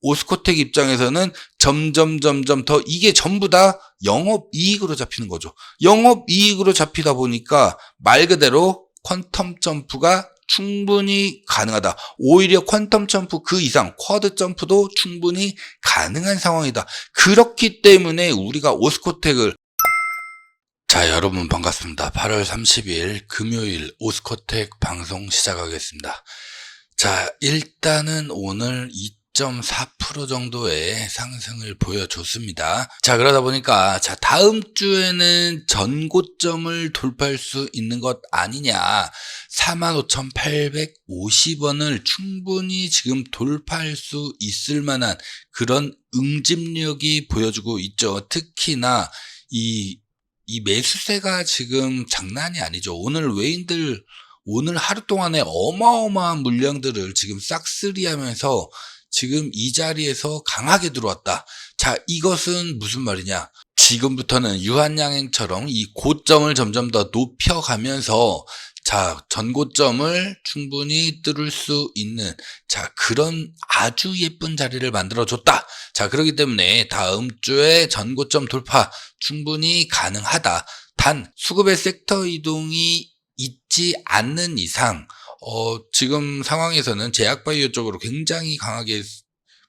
오스코텍 입장에서는 점점 점점 더 이게 전부 다 영업 이익으로 잡히는 거죠. 영업 이익으로 잡히다 보니까 말 그대로 퀀텀 점프가 충분히 가능하다. 오히려 퀀텀 점프 그 이상 쿼드 점프도 충분히 가능한 상황이다. 그렇기 때문에 우리가 오스코텍을 자, 여러분 반갑습니다. 8월 30일 금요일 오스코텍 방송 시작하겠습니다. 자, 일단은 오늘 2.4% 정도의 상승을 보여줬습니다. 자, 그러다 보니까, 자, 다음 주에는 전고점을 돌파할 수 있는 것 아니냐. 45,850원을 충분히 지금 돌파할 수 있을 만한 그런 응집력이 보여주고 있죠. 특히나 이, 이 매수세가 지금 장난이 아니죠. 오늘 외인들 오늘 하루 동안에 어마어마한 물량들을 지금 싹쓸이 하면서 지금 이 자리에서 강하게 들어왔다. 자, 이것은 무슨 말이냐? 지금부터는 유한양행처럼 이 고점을 점점 더 높여가면서 자, 전고점을 충분히 뚫을 수 있는 자, 그런 아주 예쁜 자리를 만들어 줬다. 자, 그렇기 때문에 다음 주에 전고점 돌파 충분히 가능하다. 단 수급의 섹터 이동이 있지 않는 이상 어, 지금 상황에서는 제약바이오 쪽으로 굉장히 강하게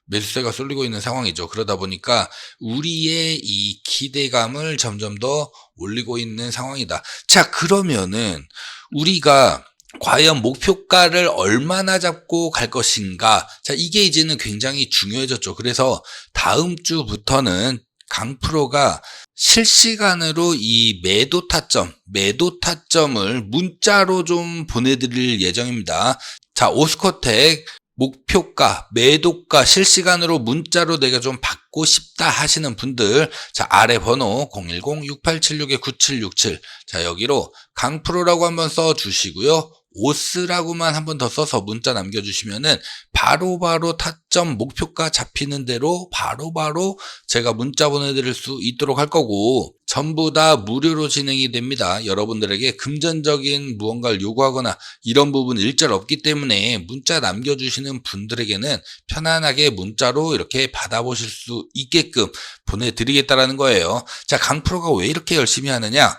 매수세가 쏠리고 있는 상황이죠. 그러다 보니까 우리의 이 기대감을 점점 더 올리고 있는 상황이다. 자, 그러면은 우리가 과연 목표가를 얼마나 잡고 갈 것인가? 자, 이게 이제는 굉장히 중요해졌죠. 그래서 다음 주부터는 강프로가 실시간으로 이 매도 타점, 매도 타점을 문자로 좀 보내드릴 예정입니다. 자, 오스코텍 목표가, 매도가 실시간으로 문자로 내가 좀 받고 싶다 하시는 분들, 자, 아래 번호 010-6876-9767. 자, 여기로 강프로라고 한번 써 주시고요. 오스라고만 한 번 더 써서 문자 남겨주시면은 바로바로 타점 목표가 잡히는 대로 바로바로 바로 제가 문자 보내드릴 수 있도록 할 거고 전부 다 무료로 진행이 됩니다. 여러분들에게 금전적인 무언가를 요구하거나 이런 부분 일절 없기 때문에 문자 남겨주시는 분들에게는 편안하게 문자로 이렇게 받아보실 수 있게끔 보내드리겠다라는 거예요. 자, 강프로가 왜 이렇게 열심히 하느냐?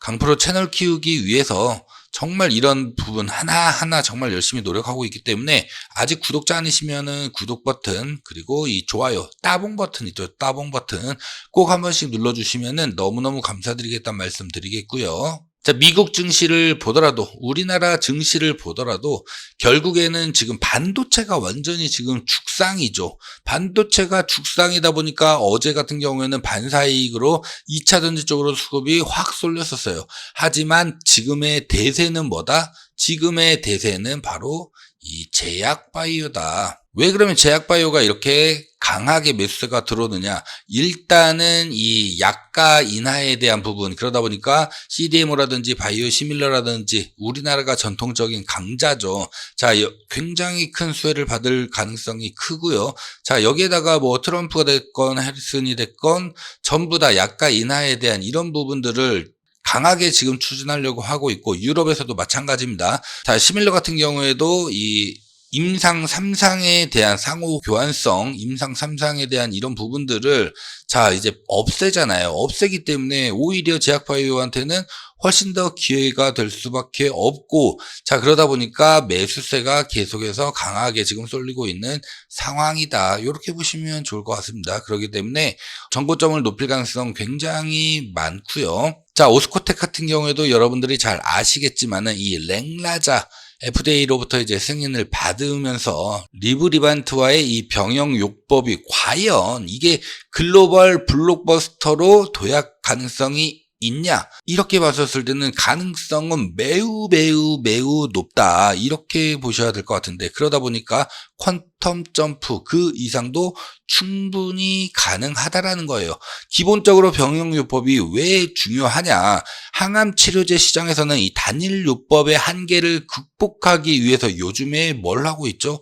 강프로 채널 키우기 위해서 정말 이런 부분 하나하나 정말 열심히 노력하고 있기 때문에 아직 구독자 아니시면은 구독 버튼 그리고 이 좋아요 따봉 버튼 있죠. 따봉 버튼 꼭 한 번씩 눌러주시면은 너무너무 감사드리겠다는 말씀 드리겠고요 자, 미국 증시를 보더라도, 우리나라 증시를 보더라도, 결국에는 지금 반도체가 완전히 지금 죽상이죠. 반도체가 죽상이다 보니까 어제 같은 경우에는 반사이익으로 2차 전지 쪽으로 수급이 확 쏠렸었어요. 하지만 지금의 대세는 뭐다? 지금의 대세는 바로 이 제약 바이오다. 왜 그러면 제약 바이오가 이렇게 강하게 매수세가 들어오느냐? 일단은 이 약가 인하에 대한 부분 그러다 보니까 CDMO라든지 바이오 시밀러라든지 우리나라가 전통적인 강자죠. 자, 굉장히 큰 수혜를 받을 가능성이 크고요. 자, 여기에다가 뭐 트럼프가 됐건 해리슨이 됐건 전부 다 약가 인하에 대한 이런 부분들을 강하게 지금 추진하려고 하고 있고 유럽에서도 마찬가지입니다. 자, 시밀러 같은 경우에도 이 임상 3상에 대한 상호 교환성, 임상 3상에 대한 이런 부분들을 자, 이제 없애잖아요. 없애기 때문에 오히려 제약바이오한테는 훨씬 더 기회가 될 수밖에 없고 자 그러다 보니까 매수세가 계속해서 강하게 지금 쏠리고 있는 상황이다. 이렇게 보시면 좋을 것 같습니다. 그렇기 때문에 정고점을 높일 가능성 굉장히 많고요. 자 오스코텍 같은 경우에도 여러분들이 잘 아시겠지만은 이 랭라자 FDA로부터 이제 승인을 받으면서 리브리반트와의 이 병영 요법이 과연 이게 글로벌 블록버스터로 도약 가능성이 있냐? 이렇게 봤었을 때는 가능성은 매우 매우 매우 높다. 이렇게 보셔야 될 것 같은데 그러다 보니까 퀀텀 점프 그 이상도 충분히 가능하다라는 거예요. 기본적으로 병용요법이 왜 중요하냐? 항암 치료제 시장에서는 이 단일 요법의 한계를 극복하기 위해서 요즘에 뭘 하고 있죠?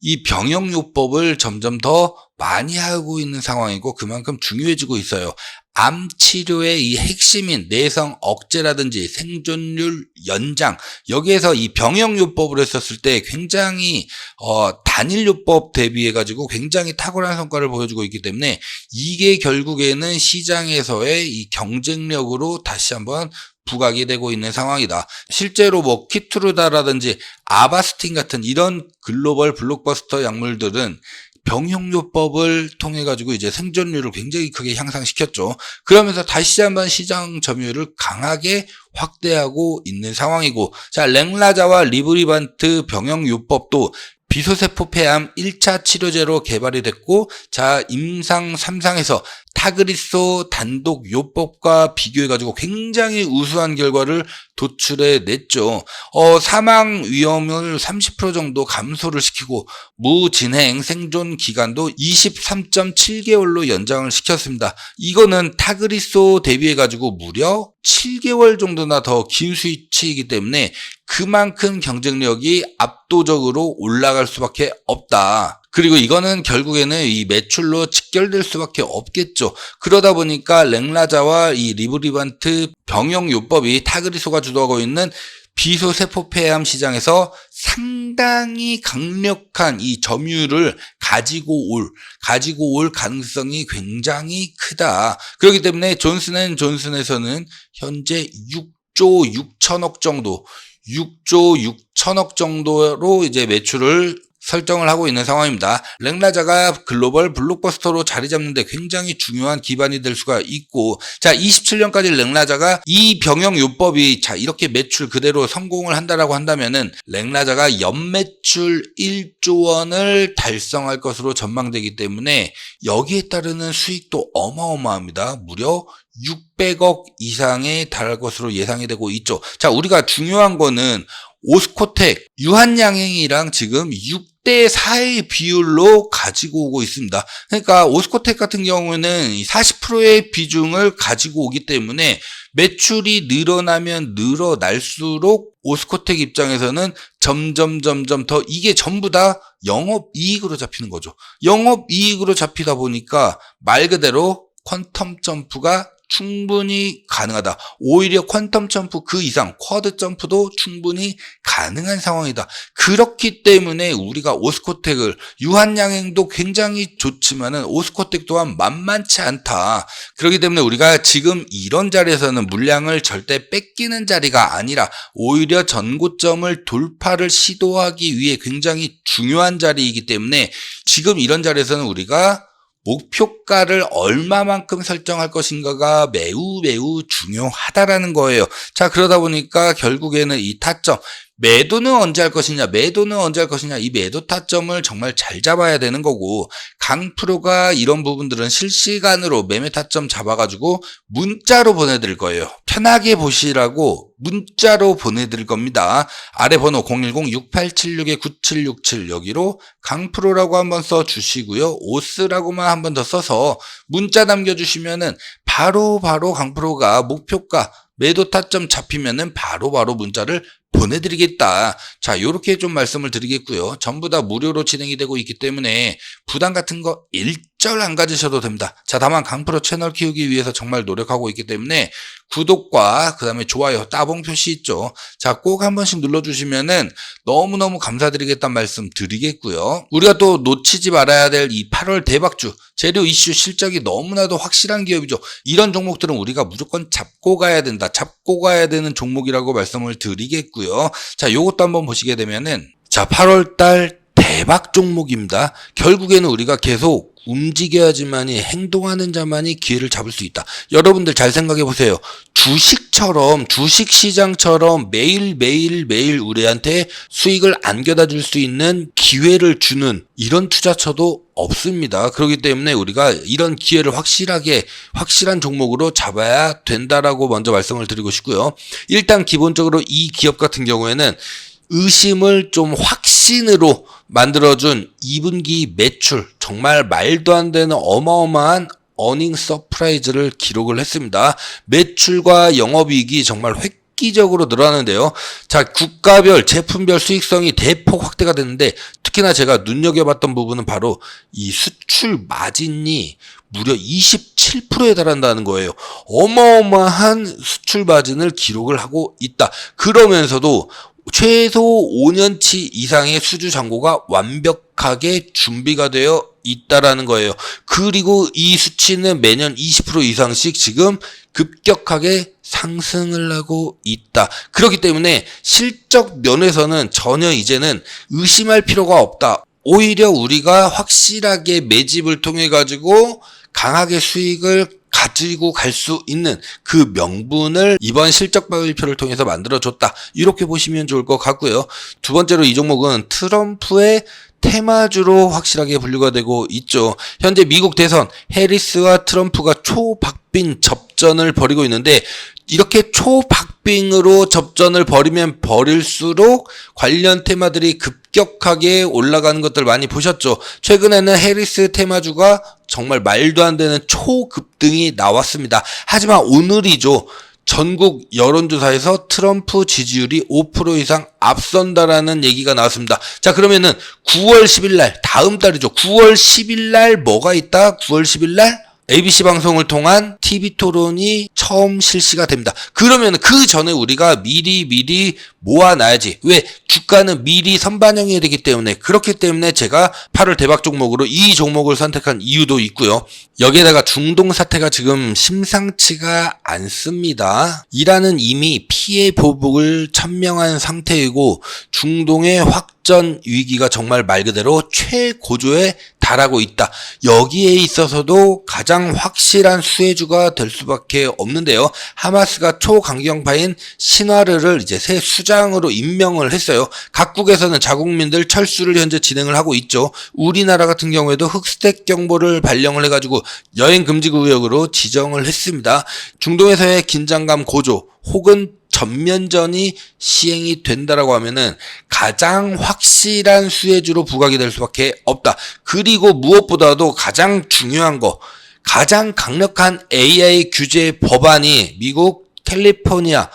이 병역요법을 점점 더 많이 하고 있는 상황이고 그만큼 중요해지고 있어요. 암 치료의 이 핵심인 내성 억제라든지 생존율 연장 여기에서 이 병역요법을 했었을 때 굉장히 어, 단일요법 대비해 가지고 굉장히 탁월한 성과를 보여주고 있기 때문에 이게 결국에는 시장에서의 이 경쟁력으로 다시 한번 부각이 되고 있는 상황이다. 실제로 뭐 키트루다라든지 아바스틴 같은 이런 글로벌 블록버스터 약물들은 병용요법을 통해 가지고 이제 생존율을 굉장히 크게 향상시켰죠. 그러면서 다시 한번 시장 점유율을 강하게 확대하고 있는 상황이고, 자 랭라자와 리브리반트 병용요법도 비소세포 폐암 1차 치료제로 개발이 됐고, 자 임상 3상에서 타그리소 단독 요법과 비교해가지고 굉장히 우수한 결과를 도출해 냈죠. 어, 사망 위험을 30% 정도 감소를 시키고 무진행 생존 기간도 23.7개월로 연장을 시켰습니다. 이거는 타그리소 대비해가지고 무려 7개월 정도나 더 긴 수치이기 때문에 그만큼 경쟁력이 압도적으로 올라갈 수밖에 없다. 그리고 이거는 결국에는 이 매출로 직결될 수밖에 없겠죠. 그러다 보니까 랭라자와 이 리브리반트 병용 요법이 타그리소가 주도하고 있는 비소세포폐암 시장에서 상당히 강력한 이 점유율을 가지고 올, 가지고 올 가능성이 굉장히 크다. 그렇기 때문에 존슨앤 존슨에서는 현재 6조 6천억 정도, 6조 6천억 정도로 이제 매출을 설정을 하고 있는 상황입니다. 랭라자가 글로벌 블록버스터로 자리 잡는데 굉장히 중요한 기반이 될 수가 있고 자 27년까지 랭라자가 이 병역 요법이 자 이렇게 매출 그대로 성공을 한다라고 한다면은 랭라자가 연매출 1조 원을 달성할 것으로 전망되기 때문에 여기에 따르는 수익도 어마어마합니다. 무려 600억 이상에 달할 것으로 예상이 되고 있죠. 자, 우리가 중요한 거는 오스코텍 유한양행이랑 지금 6대 4의 비율로 가지고 오고 있습니다. 그러니까 오스코텍 같은 경우는 40%의 비중을 가지고 오기 때문에 매출이 늘어나면 늘어날수록 오스코텍 입장에서는 점점 점점 더 이게 전부 다 영업 이익으로 잡히는 거죠. 영업 이익으로 잡히다 보니까 말 그대로 퀀텀 점프가 충분히 가능하다. 오히려 퀀텀 점프 그 이상 쿼드 점프도 충분히 가능한 상황이다. 그렇기 때문에 우리가 오스코텍을 유한양행도 굉장히 좋지만은 오스코텍 또한 만만치 않다. 그렇기 때문에 우리가 지금 이런 자리에서는 물량을 절대 뺏기는 자리가 아니라 오히려 전고점을 돌파를 시도하기 위해 굉장히 중요한 자리이기 때문에 지금 이런 자리에서는 우리가 목표가를 얼마만큼 설정할 것인가가 매우 매우 중요하다라는 거예요. 자, 그러다 보니까 결국에는 이 타점, 매도는 언제 할 것이냐, 매도는 언제 할 것이냐, 이 매도 타점을 정말 잘 잡아야 되는 거고, 강 프로가 이런 부분들은 실시간으로 매매 타점 잡아가지고 문자로 보내드릴 거예요. 편하게 보시라고 문자로 보내드릴 겁니다. 아래 번호 010-6876-9767 여기로 강프로라고 한번 써주시고요. 오스라고만 한번 더 써서 문자 남겨주시면은 바로 바로 강프로가 목표가 매도 타점 잡히면은 바로바로 바로 문자를 보내드리겠다. 자, 요렇게 좀 말씀을 드리겠고요. 전부 다 무료로 진행이 되고 있기 때문에 부담 같은 거 일절 안 가지셔도 됩니다. 자, 다만 강프로 채널 키우기 위해서 정말 노력하고 있기 때문에 구독과 그 다음에 좋아요, 따봉 표시 있죠. 자, 꼭 한 번씩 눌러주시면은 너무너무 감사드리겠다는 말씀 드리겠고요. 우리가 또 놓치지 말아야 될 이 8월 대박주, 재료 이슈 실적이 너무나도 확실한 기업이죠. 이런 종목들은 우리가 무조건 잡고 가야 된다. 잡고 가야 되는 종목이라고 말씀을 드리겠고요. 자, 요것도 한번 보시게 되면은 자, 8월 달 대박 종목입니다. 결국에는 우리가 계속 움직여야지만이 행동하는 자만이 기회를 잡을 수 있다. 여러분들 잘 생각해 보세요. 주식처럼 주식 시장처럼 매일 매일 매일 우리한테 수익을 안겨다 줄 수 있는 기회를 주는 이런 투자처도 없습니다. 그렇기 때문에 우리가 이런 기회를 확실하게 확실한 종목으로 잡아야 된다라고 먼저 말씀을 드리고 싶고요. 일단 기본적으로 이 기업 같은 경우에는 의심을 좀 확신으로 만들어준 2분기 매출 정말 말도 안 되는 어마어마한 어닝 서프라이즈를 기록을 했습니다. 매출과 영업이익이 정말 획 획기적으로 늘어나는데요. 자, 국가별, 제품별 수익성이 대폭 확대가 됐는데 특히나 제가 눈여겨봤던 부분은 바로 이 수출 마진이 무려 27%에 달한다는 거예요. 어마어마한 수출 마진을 기록을 하고 있다. 그러면서도 최소 5년치 이상의 수주 잔고가 완벽하게 준비가 되어 있다라는 거예요. 그리고 이 수치는 매년 20% 이상씩 지금 급격하게 상승을 하고 있다. 그렇기 때문에 실적 면에서는 전혀 이제는 의심할 필요가 없다. 오히려 우리가 확실하게 매집을 통해 가지고 강하게 수익을 가지고 갈 수 있는 그 명분을 이번 실적 발표를 통해서 만들어줬다. 이렇게 보시면 좋을 것 같고요. 두 번째로 이 종목은 트럼프의 테마주로 확실하게 분류가 되고 있죠. 현재 미국 대선 해리스와 트럼프가 초박빙 접전을 벌이고 있는데 이렇게 초박빙으로 접전을 벌이면 벌일수록 관련 테마들이 급 격하게 올라가는 것들 많이 보셨죠. 최근에는 해리스 테마주가 정말 말도 안 되는 초급등이 나왔습니다. 하지만 오늘이죠. 전국 여론조사에서 트럼프 지지율이 5% 이상 앞선다라는 얘기가 나왔습니다. 자, 그러면은 9월 10일 날, 다음 달이죠. 9월 10일 날 뭐가 있다? 9월 10일 날 ABC 방송을 통한 TV 토론이 처음 실시가 됩니다. 그러면 그 전에 우리가 미리 미리 모아놔야지. 왜? 주가는 미리 선반영해야 되기 때문에 그렇기 때문에 제가 8월 대박 종목으로 이 종목을 선택한 이유도 있고요. 여기에다가 중동 사태가 지금 심상치가 않습니다. 이란은 이미 피해 보복을 천명한 상태이고 중동의 확 전 위기가 정말 말 그대로 최고조에 달하고 있다. 여기에 있어서도 가장 확실한 수혜주가 될 수밖에 없는데요. 하마스가 초강경파인 신화르를 이제 새 수장으로 임명을 했어요. 각국에서는 자국민들 철수를 현재 진행을 하고 있죠. 우리나라 같은 경우에도 흑스택 경보를 발령을 해가지고 여행 금지 구역으로 지정을 했습니다. 중동에서의 긴장감 고조 혹은 전면전이 시행이 된다라고 하면은 가장 확실한 수혜주로 부각이 될 수밖에 없다. 그리고 무엇보다도 가장 중요한 거, 가장 강력한 AI 규제 법안이 미국 캘리포니아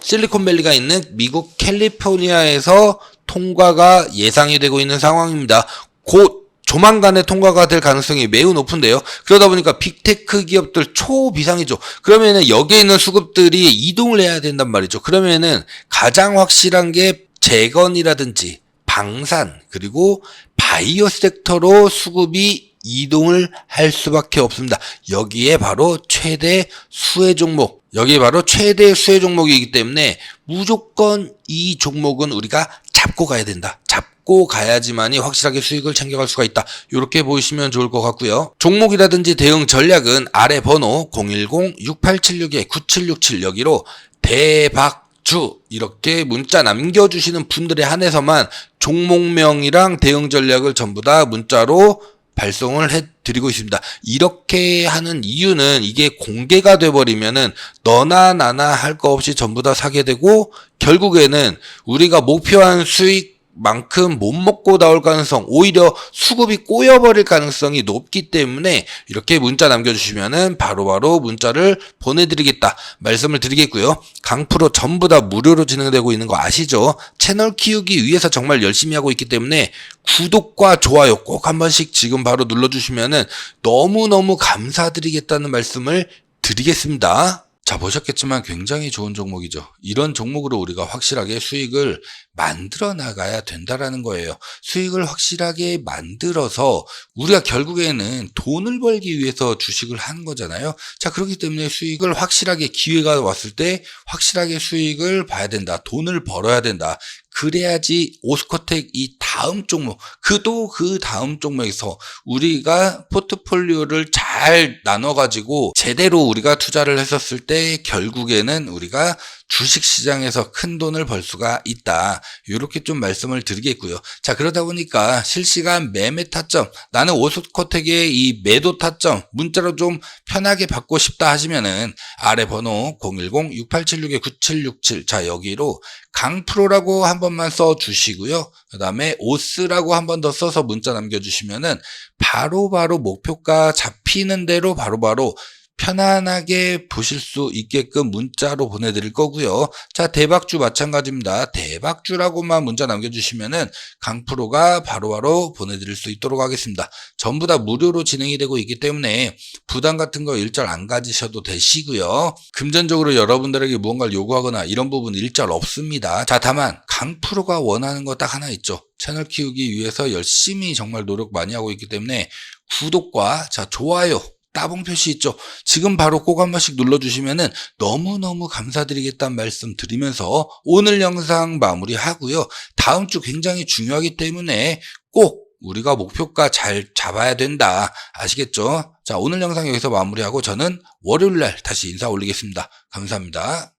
실리콘밸리가 있는 미국 캘리포니아에서 통과가 예상이 되고 있는 상황입니다. 곧 조만간에 통과가 될 가능성이 매우 높은데요. 그러다 보니까 빅테크 기업들 초비상이죠. 그러면은 여기에 있는 수급들이 이동을 해야 된단 말이죠. 그러면은 가장 확실한 게 재건이라든지 방산 그리고 바이오 섹터로 수급이 이동을 할 수밖에 없습니다. 여기에 바로 최대 수혜 종목, 여기에 바로 최대 수혜 종목이기 때문에 무조건 이 종목은 우리가 잡고 가야 된다. 잡 고 가야지만이 확실하게 수익을 챙겨갈 수가 있다. 이렇게 보시면 좋을 것 같고요. 종목이라든지 대응 전략은 아래 번호 010-6876-9767 여기로 대박 주 이렇게 문자 남겨주시는 분들에 한해서만 종목명이랑 대응 전략을 전부 다 문자로 발송을 해드리고 있습니다. 이렇게 하는 이유는 이게 공개가 돼버리면은 너나 나나 할 거 없이 전부 다 사게 되고 결국에는 우리가 목표한 수익 만큼 못 먹고 나올 가능성, 오히려 수급이 꼬여버릴 가능성이 높기 때문에 이렇게 문자 남겨주시면은 바로바로 문자를 보내드리겠다 말씀을 드리겠고요. 강프로 전부 다 무료로 진행되고 있는 거 아시죠? 채널 키우기 위해서 정말 열심히 하고 있기 때문에 구독과 좋아요 꼭 한 번씩 지금 바로 눌러주시면은 너무너무 감사드리겠다는 말씀을 드리겠습니다. 자, 보셨겠지만 굉장히 좋은 종목이죠. 이런 종목으로 우리가 확실하게 수익을 만들어 나가야 된다라는 거예요. 수익을 확실하게 만들어서 우리가 결국에는 돈을 벌기 위해서 주식을 하는 거잖아요. 자, 그렇기 때문에 수익을 확실하게 기회가 왔을 때 확실하게 수익을 봐야 된다. 돈을 벌어야 된다. 그래야지 오스코텍 이 다음 종목, 그도 그 다음 종목에서 우리가 포트폴리오를 잘 나눠가지고 제대로 우리가 투자를 했었을 때 결국에는 우리가 주식 시장에서 큰 돈을 벌 수가 있다. 이렇게 좀 말씀을 드리겠고요. 자, 그러다 보니까 실시간 매매 타점, 나는 오스코텍의 이 매도 타점, 문자로 좀 편하게 받고 싶다 하시면은 아래 번호 010-6876-9767. 자, 여기로 강프로라고 한 번만 써 주시고요. 그 다음에 오스라고 한 번 더 써서 문자 남겨주시면은 바로바로 목표가 잡히는 대로 바로바로 편안하게 보실 수 있게끔 문자로 보내드릴 거고요. 자, 대박주 마찬가지입니다. 대박주라고만 문자 남겨주시면은 강프로가 바로바로 보내드릴 수 있도록 하겠습니다. 전부 다 무료로 진행이 되고 있기 때문에 부담 같은 거 일절 안 가지셔도 되시고요. 금전적으로 여러분들에게 무언가를 요구하거나 이런 부분 일절 없습니다. 자, 다만 강프로가 원하는 거 딱 하나 있죠. 채널 키우기 위해서 열심히 정말 노력 많이 하고 있기 때문에 구독과 자, 좋아요 따봉 표시 있죠. 지금 바로 꼭 한 번씩 눌러주시면은 너무너무 감사드리겠다는 말씀 드리면서 오늘 영상 마무리하고요. 다음 주 굉장히 중요하기 때문에 꼭 우리가 목표가 잘 잡아야 된다. 아시겠죠? 자, 오늘 영상 여기서 마무리하고 저는 월요일 날 다시 인사 올리겠습니다. 감사합니다.